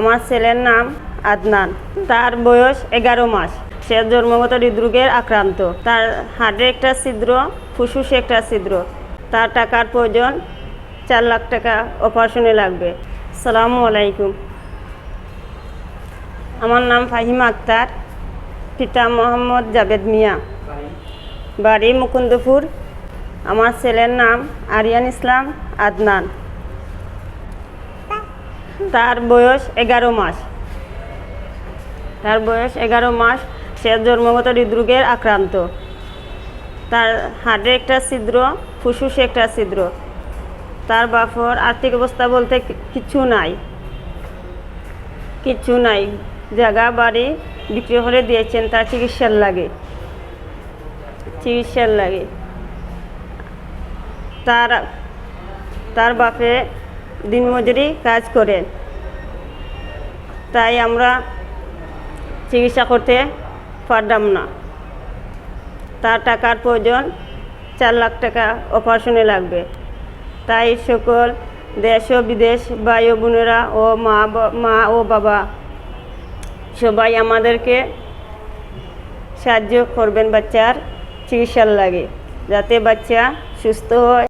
আমার ছেলের নাম আদনান। তার বয়স এগারো মাস। সে জন্মগত হৃদরোগের আক্রান্ত। তার হার্টে একটা ছিদ্র, ফুসফুসে একটা ছিদ্র। তার টাকার প্রয়োজন চার লাখ টাকা অপারেশনে লাগবে। সালামু আলাইকুম। আমার নাম ফাহিম আক্তার। পিতা মোহাম্মদ জাভেদ মিয়া। বাড়ি মুকুন্দপুর। আমার ছেলের নাম আরিয়ান ইসলাম আদনান। তার বয়স এগারো মাস। তার বয়স এগারো মাস, সে জন্মগত হৃদরোগের আক্রান্ত। তার হার্টে একটা ছিদ্র, ফুসফুসে একটা ছিদ্র। তার বাপর আর্থিক অবস্থা বলতে কি- কিচ্ছু নাই। কিচ্ছু নাই। জায়গা বাড়ি বিক্রি করে দিয়েছেন, তার চিকিৎসার লাগে। চিকিৎসার লাগে। তার তার বাপে দিনমজুরি কাজ করেন। তাই আমরা চিকিৎসা করতে পারলাম না। তার টাকার প্রয়োজন চার লাখ টাকা অপারেশনে লাগবে। তাই সকল দেশ ও বিদেশ ভাই ও বোনেরা ও মা মা ও বাবা সবাই আমাদেরকে সাহায্য করবেন বাচ্চার চিকিৎসার লাগে, যাতে বাচ্চা সুস্থ হয়।